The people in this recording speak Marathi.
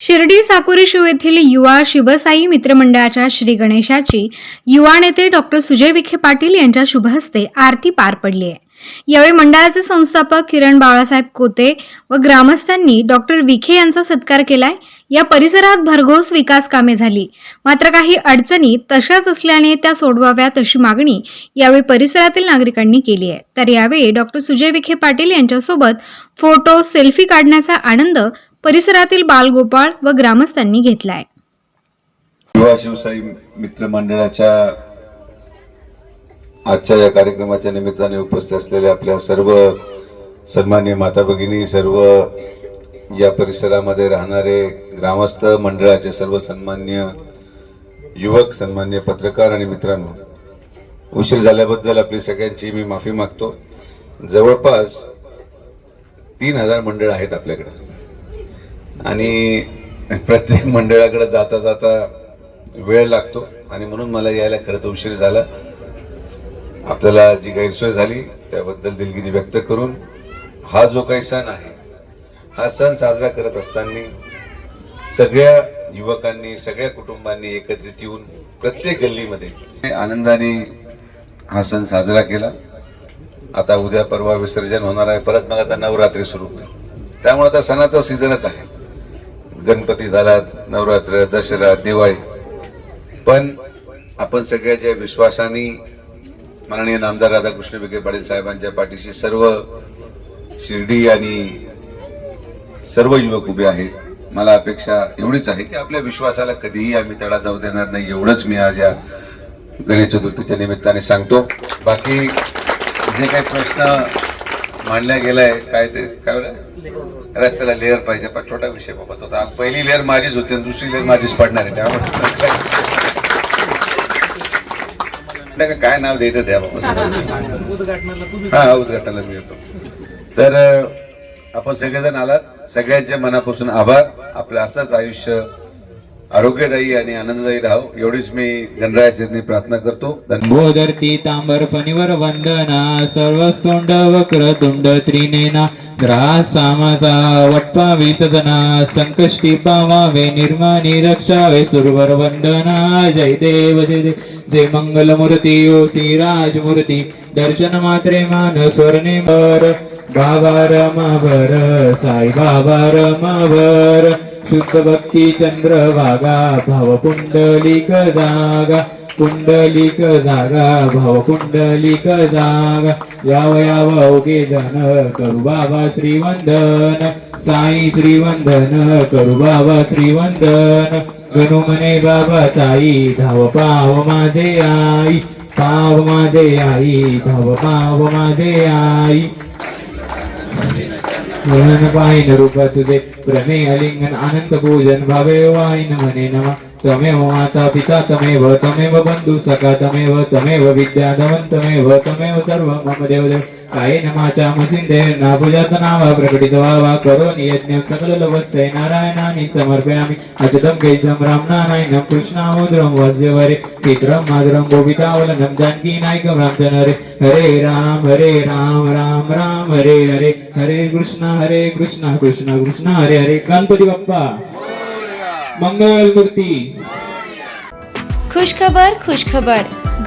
शिर्डी साकुरी शिव येथील युवा शिवसाई मित्रमंडळाच्या श्री गणेशाची युवा नेते डॉक्टर सुजय विखे पाटील यांच्या शुभहस्ते आरती पार पडली आहे. यावेळी मंडळाचे संस्थापक किरण बाळासाहेब कोते व ग्रामस्थांनी डॉक्टर विखे यांचा सत्कार केलाय. या परिसरात भरघोस विकास कामे झाली. मात्र काही अडचणी तशाच असल्याने त्या सोडवाव्यात अशी मागणी यावेळी परिसरातील नागरिकांनी केली आहे. तर यावेळी डॉक्टर सुजय विखे पाटील यांच्यासोबत फोटो सेल्फी काढण्याचा आनंद परिसरातील बालगोपाळ व ग्रामस्थांनी घेतलाय. युवा शिवसाई मित्र मंडळाच्या आजच्या या कार्यक्रमाच्या निमित्ताने उपस्थित असलेल्या आपल्या सर्व सन्मान्य माता भगिनी सर्व या परिसरामध्ये राहणारे ग्रामस्थ मंडळाचे सर्व सन्मान्य युवक सन्मान्य पत्रकार आणि मित्रांनो उशीर झाल्याबद्दल आपली सगळ्यांची मी माफी मागतो. जवळपास तीन हजार मंडळ आहेत आपल्याकडे. आणि प्रत्येक मंडळाकडे जाता जाता वेळ लागतो आणि म्हणून मला यायला खरं तर उशीर झाला. आपल्याला जी गैरसोय झाली त्याबद्दल दिलगिरी व्यक्त करून हा जो काही सण आहे हा सण साजरा करत असताना सगळ्या युवकांनी सगळ्या कुटुंबांनी एकत्रित येऊन प्रत्येक गल्लीमध्ये आनंदाने हा सण साजरा केला. आता उद्या परवा विसर्जन होणार आहे. परत मग आता नवरात्री सुरू होईल. त्यामुळे आता सणाचा सीझनच आहे. गणपती झाला नवरात्र दसरा दिवाळी. पण आपण सगळ्याच्या विश्वासाने माननीय नामदार राधाकृष्ण विखे पाटील साहेबांच्या पाठीशी सर्व शिर्डी आणि सर्व युवक उभे आहेत. मला अपेक्षा एवढीच आहे की आपल्या विश्वासाला कधीही आम्ही तडा जाऊ देणार नाही एवढंच मी आज या गणेश चतुर्थीच्या निमित्ताने सांगतो. बाकी जे काही प्रश्न मांडला गेलाय काय ते काय बोला रस्त्याला लेअर पाहिजे पण छोटा विषय बाबा तो पहिली लेअर माझीच होती आणि दुसरी लेअर माझीच पडणार आहे त्यामुळे. नाही का काय नाव द्यायचं त्या बाबा हा उद्घाटनाला मी येतो. तर आपण सगळेजण आलात. सगळ्यांच्या मनापासून आभार. आपलं असंच आयुष्य आरोग्यदायी आणि आनंददायी राहो. एवढीच मी गणरायाचरणी प्रार्थना करतो. धन्यवाद. तांबर फणीवर वंदना सर्व सोंड वक्र तुंड त्रिनेना ग्रास सामाचा वटपा विसदना संकष्टी पावावे निर्माणी रक्षावे सुरवर वंदना जय देव जय देव. जय मंगल मूर्ती ओ श्रीराज मूर्ती दर्शन मात्रे मान स्वर्णे बर बाबा रमावर साई बाबा रमावर शुद्ध भक्ती चंद्र वागा भाव पुंडलिक जागा पुंडलिक जागा भाव पुंडलिक जागा याव याव ओगे जन करू बाबा श्रीवंदन। साई श्रीवंदन करू बाबा श्रीवंदन। गणू म्हणे बाबा साई धाव पाव माझे आई। पाव माझे आई धाव पाव माझे आई। पूजन पाहिन रूप तुझे प्रमे अलिंगन अनंत पूजन भावे वाईन म्हणे नम. तमेव माता पिता तमेव तमेव बंधू सखा तमेव तमेव विद्या धवन तमेव तमेव सर्व मम देव देव काय नमाच्या मुसिंदे नाभुजात पूजात नावा प्रकटित व्हावा करोन यज्ञ सकल लवस्य नारायणाने समर्पयामि अचतम कैजम राम नारायणम कृष्णामोद्रम वज्रवरे पित्रम माधुरम गोपितावलनम जानकी नायकम रामचंद्र हरे राम हरे राम राम राम हरे हरे हरे कृष्ण हरे कृष्ण कृष्ण कृष्ण हरे हरे गणपती बाप्पा मंगल मूर्ती खुशखबर खुशखबर।